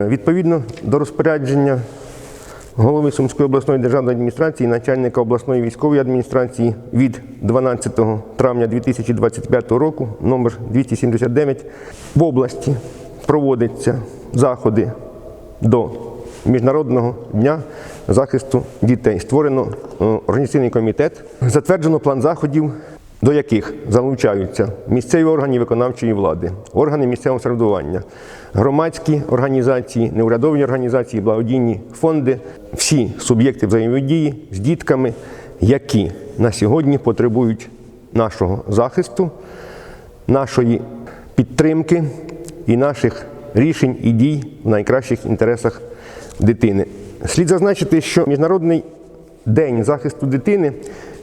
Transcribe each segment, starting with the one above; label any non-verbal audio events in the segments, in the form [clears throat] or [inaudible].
Відповідно до розпорядження голови Сумської обласної державної адміністрації, начальника обласної військової адміністрації від 12 травня 2025 року, номер 279, в області проводяться заходи до Міжнародного дня захисту дітей. Створено е, організаційний комітет, затверджено план заходів, до яких залучаються місцеві органи виконавчої влади, органи місцевого самоврядування, громадські організації, неурядові організації, благодійні фонди, всі суб'єкти взаємодії з дітками, які на сьогодні потребують нашого захисту, нашої підтримки і наших рішень і дій в найкращих інтересах дитини. Слід зазначити, що Міжнародний день захисту дитини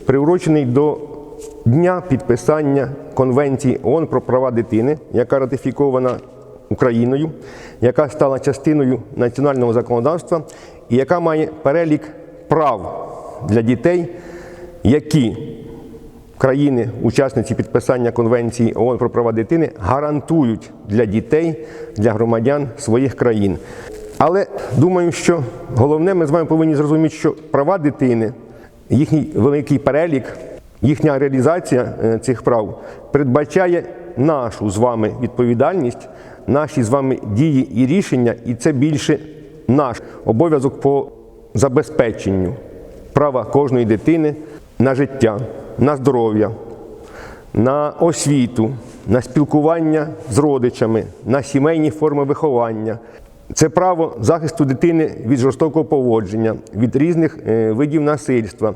приурочений до дня підписання Конвенції ООН про права дитини, яка ратифікована Україною, яка стала частиною національного законодавства і яка має перелік прав для дітей, які країни, учасниці підписання Конвенції ООН про права дитини, гарантують для дітей, для громадян своїх країн. Але думаю, що головне, ми з вами повинні зрозуміти, що права дитини, їхній великий перелік, їхня реалізація е, цих прав передбачає нашу з вами відповідальність, наші з вами дії і рішення, і це більше наш обов'язок по забезпеченню права кожної дитини на життя, на здоров'я, на освіту, на спілкування з родичами, на сімейні форми виховання. Це право захисту дитини від жорстокого поводження, від різних е, видів насильства,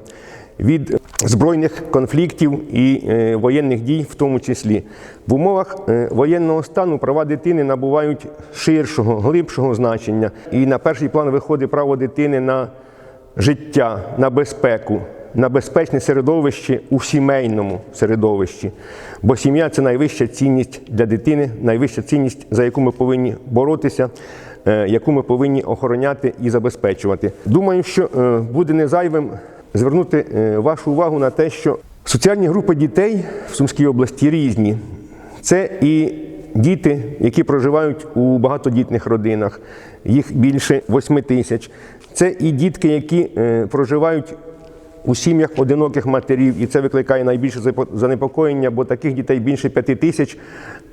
від збройних конфліктів і е, воєнних дій, в тому числі. В умовах е, воєнного стану права дитини набувають ширшого, глибшого значення. І на перший план виходить право дитини на життя, на безпеку, на безпечне середовище у сімейному середовищі. Бо сім'я це найвища цінність для дитини, найвища цінність, за яку ми повинні боротися, е, яку ми повинні охороняти і забезпечувати. Думаю, що буде не зайвим звернути е, вашу увагу на те, що соціальні групи дітей в Сумській області різні. Це і діти, які проживають у багатодітних родинах, їх більше 8 тисяч. Це і дітки, які е, проживають у сім'ях одиноких матерів, і це викликає найбільше занепокоєння, бо таких дітей більше п'яти тисяч,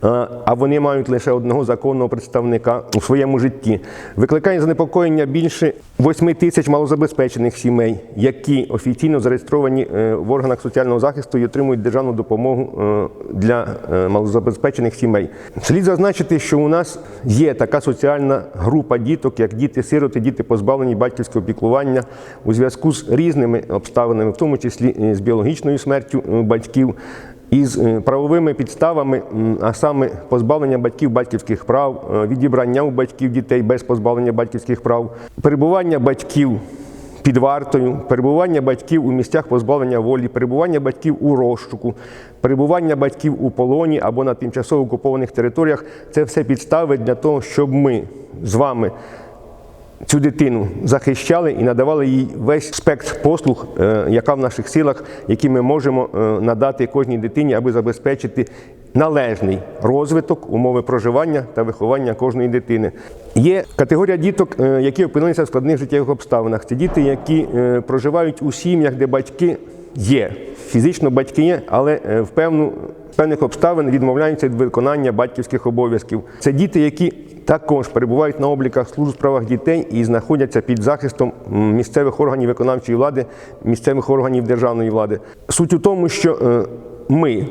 а- а вони мають лише одного законного представника у своєму житті. Викликає занепокоєння більше 8 тисяч малозабезпечених сімей, які офіційно зареєстровані е, в органах соціального захисту і отримують державну допомогу е, для е, малозабезпечених сімей. Слід зазначити, що у нас є така соціальна група діток, як діти-сироти, діти позбавлені батьківського піклування у зв'язку з різними обставинами, в тому числі е, з біологічною смертю е, батьків. Із е, правовими підставами, а саме позбавлення батьків батьківських прав, відібрання у батьків дітей без позбавлення батьківських прав, перебування батьків під вартою, перебування батьків у місцях позбавлення волі, перебування батьків у розшуку, перебування батьків у полоні або на тимчасово окупованих територіях це все підстави для того, щоб ми з вами цю дитину захищали і надавали їй весь спектр послуг, е, яка в наших силах, які ми можемо е, надати кожній дитині, аби забезпечити належний розвиток, умови проживання та виховання кожної дитини. Є категорія діток, е, які опинилися в складних життєвих обставинах. Це діти, які проживають у сім'ях, де батьки є. Фізично батьки є, але в певну певних обставин відмовляються від виконання батьківських обов'язків. Це діти, які також перебувають на обліках служб у справах дітей і знаходяться під захистом місцевих органів виконавчої влади, місцевих органів державної влади. Суть у тому, що е, ми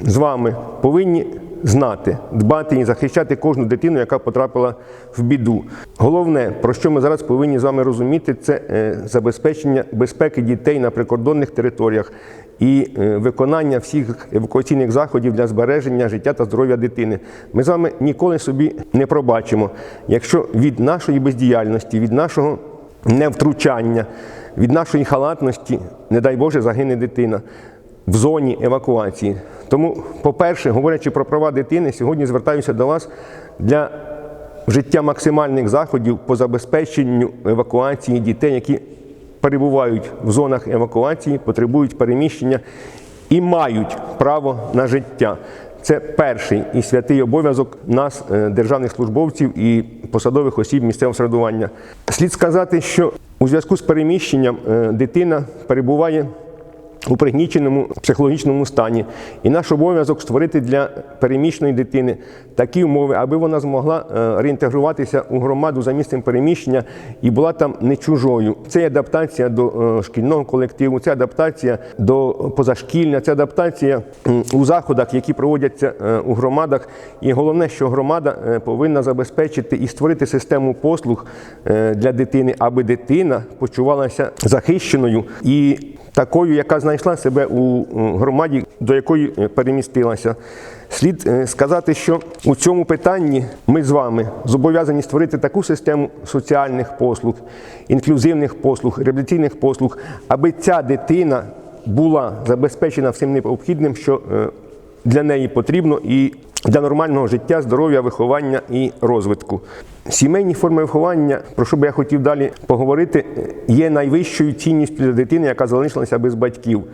з вами повинні знати, дбати і захищати кожну дитину, яка потрапила в біду. Головне, про що ми зараз повинні з вами розуміти, це е, забезпечення безпеки дітей на прикордонних територіях і е, виконання всіх евакуаційних заходів для збереження життя та здоров'я дитини. Ми з вами ніколи собі не пробачимо, якщо від нашої бездіяльності, від нашого невтручання, від нашої халатності, не дай Боже, загине дитина в зоні евакуації. Тому, по-перше, говорячи про права дитини, сьогодні звертаюся до вас для вжиття максимальних заходів по забезпеченню евакуації дітей, які перебувають в зонах евакуації, потребують переміщення і мають право на життя. Це перший і святий обов'язок нас, е, державних службовців і посадових осіб місцевого самоврядування. Слід сказати, що у зв'язку з переміщенням е, дитина перебуває у пригніченому психологічному стані. І наш обов'язок створити для переміщеної дитини такі умови, аби вона змогла е, реінтегруватися у громаду за місцем переміщення і була там не чужою. Це адаптація до е, шкільного колективу, це адаптація до позашкільня, це адаптація у заходах, які проводяться е, у громадах. І головне, що громада повинна забезпечити і створити систему послуг для дитини, аби дитина почувалася захищеною і такою, яка знайшла себе у громаді, до якої е, перемістилася. Слід е, сказати, що у цьому питанні ми з вами зобов'язані створити таку систему соціальних послуг, інклюзивних послуг, реабілітаційних послуг, аби ця дитина була забезпечена всім необхідним, що е, для неї потрібно, і для нормального життя, здоров'я, виховання і розвитку. Сімейні форми виховання, про що би я хотів далі поговорити, є найвищою цінністю для дитини, яка залишилася без батьків.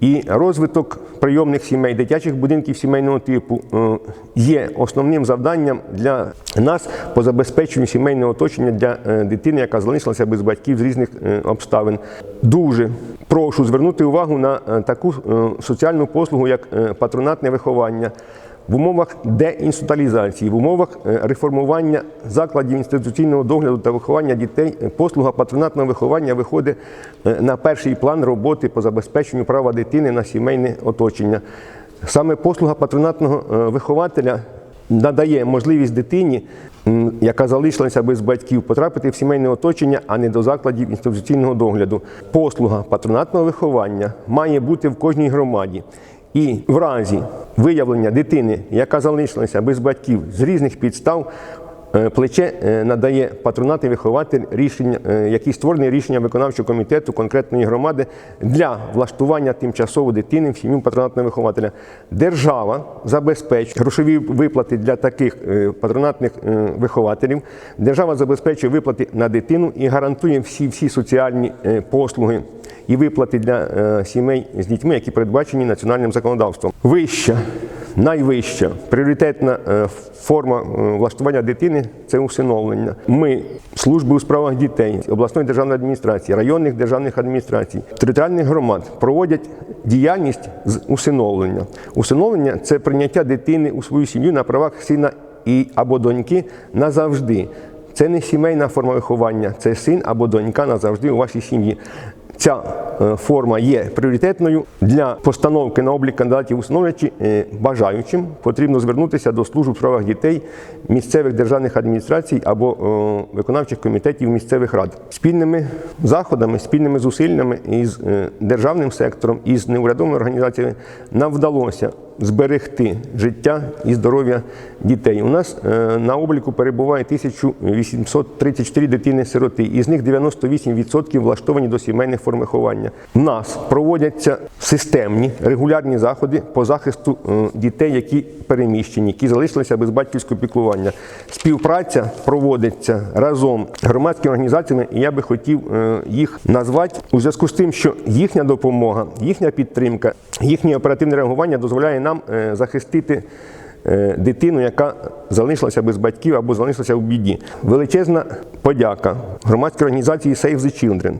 І розвиток прийомних сімей, дитячих будинків сімейного типу е, є основним завданням для нас по забезпеченню сімейного оточення для е, дитини, яка залишилася без батьків з різних е, обставин. Дуже прошу звернути увагу на таку соціальну послугу, як патронатне виховання. В умовах деінституалізації, в умовах е, реформування закладів інституційного догляду та виховання дітей, е, послуга патронатного виховання виходить е, на перший план роботи по забезпеченню права дитини на сімейне оточення. Саме послуга патронатного вихователя надає можливість дитині, яка залишилася без батьків, потрапити в сімейне оточення, а не до закладів інституційного догляду. Послуга патронатного виховання має бути в кожній громаді. І в разі виявлення дитини, яка залишилася без батьків з різних підстав, плече е, надає патронатний вихователь рішення, е, який створений рішенням виконавчого комітету конкретної громади для влаштування тимчасово дитини в сім'ю патронатного вихователя. Держава забезпечує грошові виплати для таких е, патронатних е, вихователів. Держава забезпечує виплати на дитину і гарантує всі, всі соціальні е, послуги і виплати для е, сімей з дітьми, які передбачені національним законодавством. Вища, найвища пріоритетна е, форма е, влаштування дитини це усиновлення. Ми, служби у справах дітей, обласної державної адміністрації, районних державних адміністрацій, територіальних громад проводять діяльність з усиновлення. Усиновлення це прийняття дитини у свою сім'ю на правах сина і або доньки назавжди. Це не сімейна форма виховання, це син або донька назавжди у вашій сім'ї. Ця е, форма є пріоритетною для постановки на облік кандидатів усиновлювачі е, бажаючим потрібно звернутися до служб у справах дітей місцевих державних адміністрацій або е, виконавчих комітетів місцевих рад. Спільними заходами, спільними зусиллями із державним сектором із неурядовими організаціями нам вдалося зберегти життя і здоров'я дітей. У нас е, на обліку перебуває 1834 дитини-сироти, із них 98% влаштовані до сімейних форм виховання. У нас проводяться системні регулярні заходи по захисту е, дітей, які переміщені, які залишилися без батьківського піклування. Співпраця проводиться разом з громадськими організаціями, і я би хотів е, їх назвати у зв'язку з тим, що їхня допомога, їхня підтримка, їхнє оперативне реагування дозволяє нам е, захистити е, дитину, яка залишилася без батьків або залишилася в біді. Величезна подяка громадській організації Save the Children.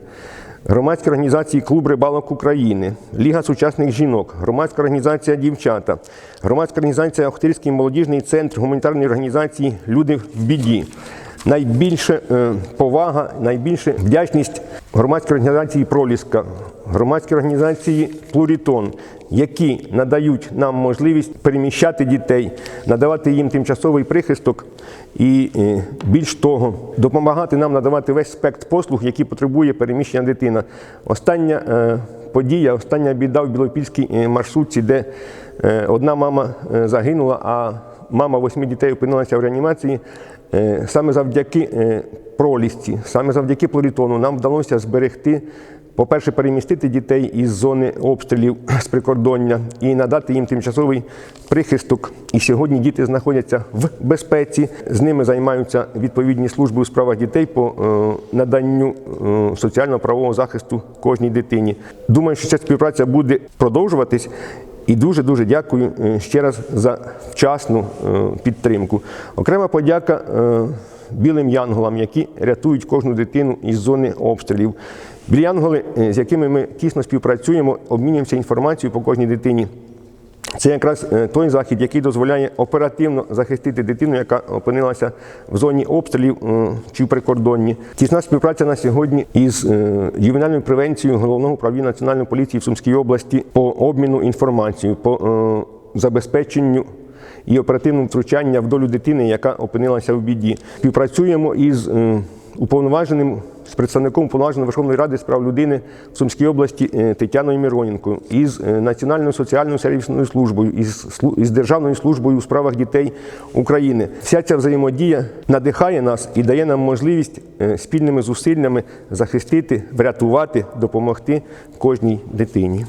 Громадська організації Клуб рибалок України, Ліга сучасних жінок, громадська організація Дівчата, громадська організація Охтирський молодіжний центр гуманітарної організації Люди в біді. Найбільше е, повага, найбільше вдячність громадської організації Проліска, громадської організації Плурітон, які надають нам можливість переміщати дітей, надавати їм тимчасовий прихисток і е, більш того, допомагати нам надавати весь спектр послуг, які потребує переміщення дитина. Остання е, подія, остання біда в Білопільській е, маршрутці, де одна мама загинула, а мама восьми дітей опинилася в реанімації. Саме завдяки пролісці, саме завдяки плорітону нам вдалося зберегти, по-перше, перемістити дітей із зони обстрілів [clears throat] з прикордоння і надати їм тимчасовий прихисток. І сьогодні діти знаходяться в безпеці. З ними займаються відповідні служби у справах дітей по е, наданню е, соціально-правового захисту кожній дитині. Думаю, що ця співпраця буде продовжуватись. І дуже-дуже дякую е, ще раз за вчасну підтримку. Окрема подяка білим янголам, які рятують кожну дитину із зони обстрілів. Білі янголи, е, з якими ми тісно співпрацюємо, обмінюємося інформацією по кожній дитині. Це якраз е, той захід, який дозволяє оперативно захистити дитину, яка опинилася в зоні обстрілів чи в прикордонні. Тісна співпраця на сьогодні із е, ювенальною превенцією головного управління національної поліції в Сумській області по обміну інформацією, по забезпеченню і оперативному втручання в долю дитини, яка опинилася в біді. Співпрацюємо із уповноваженим з представником уповноваженої Верховної Ради з прав людини в Сумській області е, Тетяною Міроненко, із е, Національною соціальною сервісною службою, із, із Державною службою у справах дітей України. Вся ця взаємодія надихає нас і дає нам можливість е, спільними зусиллями захистити, врятувати, допомогти кожній дитині.